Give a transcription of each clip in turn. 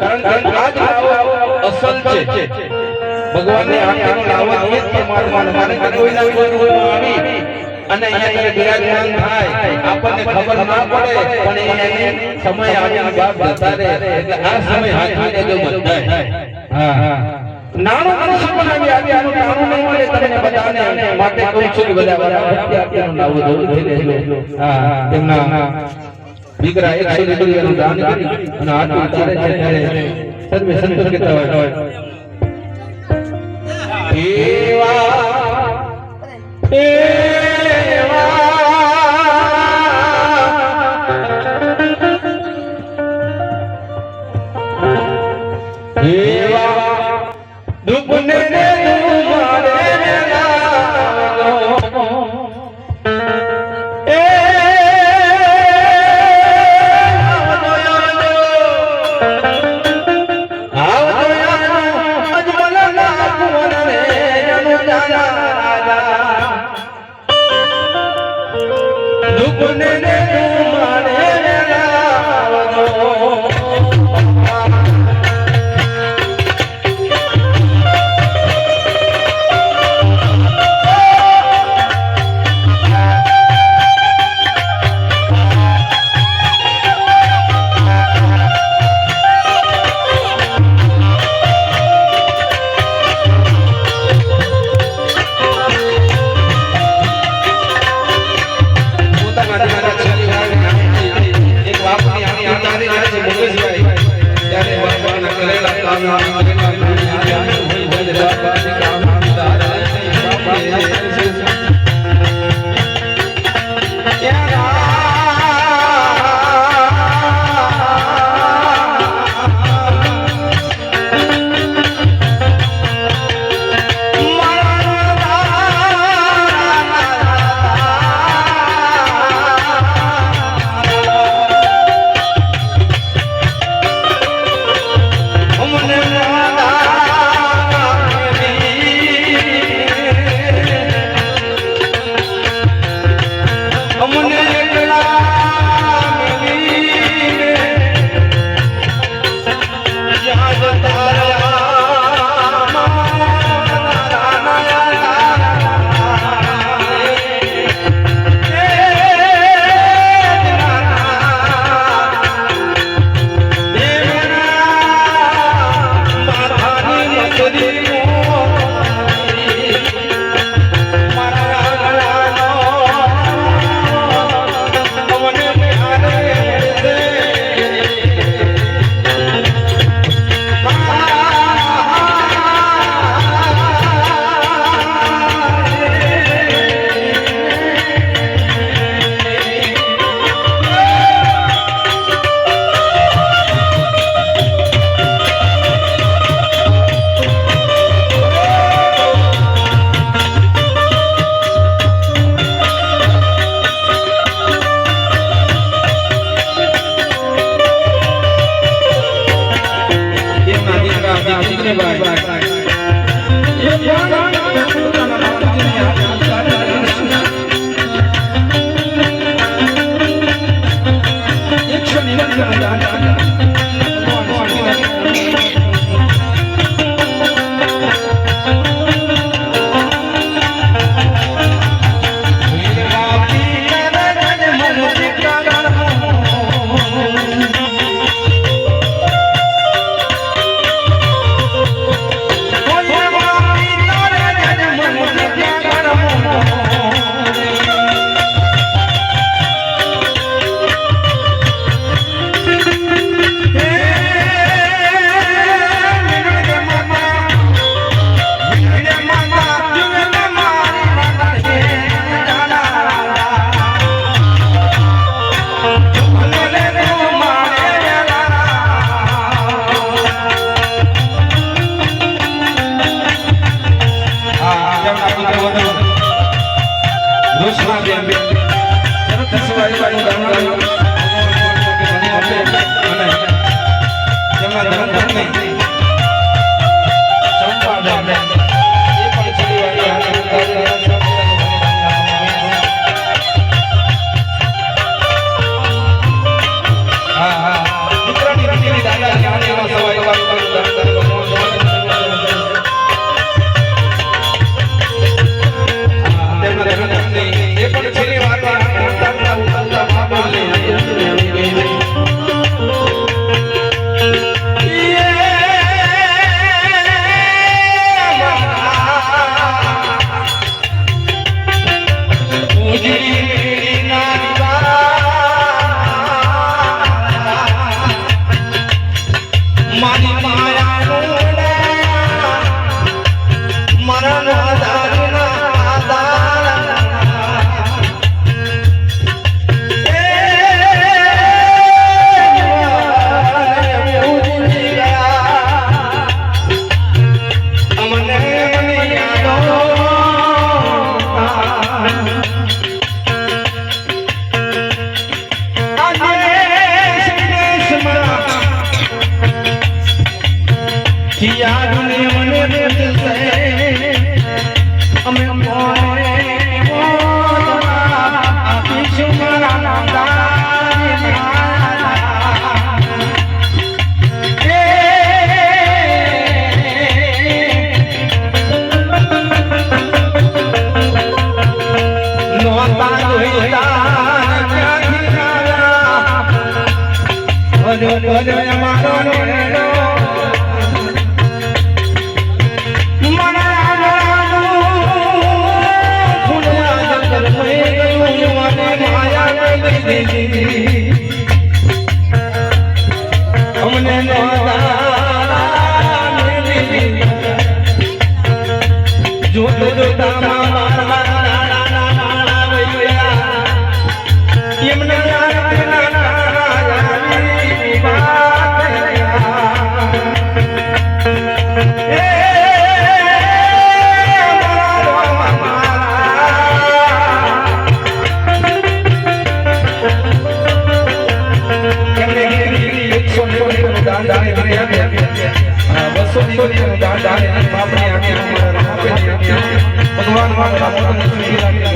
કારણ જ છે ભગવાનને એ જ આવી અને આપણને ખબર ના પડે પણ એને સમય આ સમય હાથમાં લેજો બધાય હા હા નાનું આવી આવી આનું નહીં મળે તમને બધાને માટે કહું છું કે બધા બધા આરતીનો લાવો જરૂર થઈ હા હા તેમના દીકરા એકસો રૂપિયાનું દાન કરી અને હાથ ઉતારે છે ત્યારે સર્વે સંતો કહેતા હોય એવા Don't દીકરા ભગવાન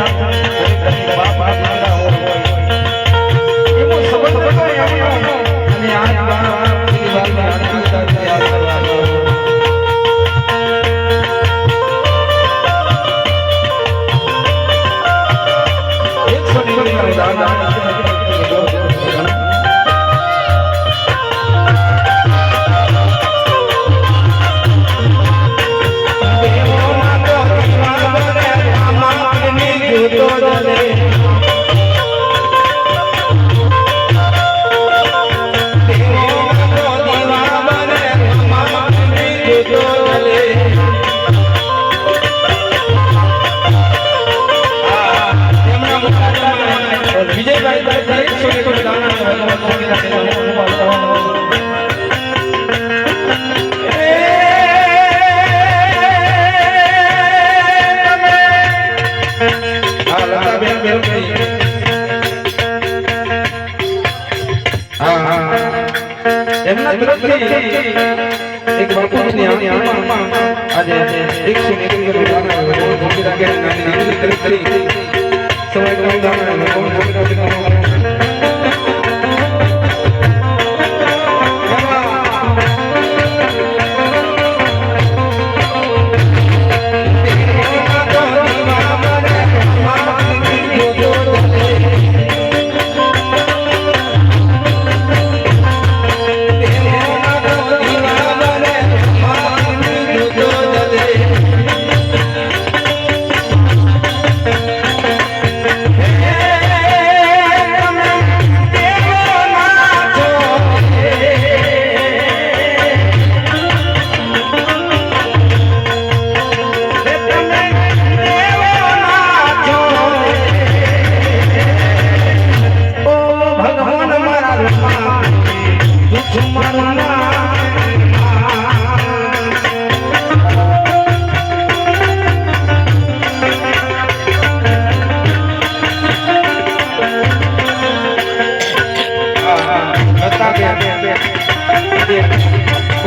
রাজা એમના તરફથી એક બાપુની આજે એકસો ને એક કરોડ રૂપિયા નાની નાની તરફથી সবাই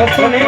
બસો નેવું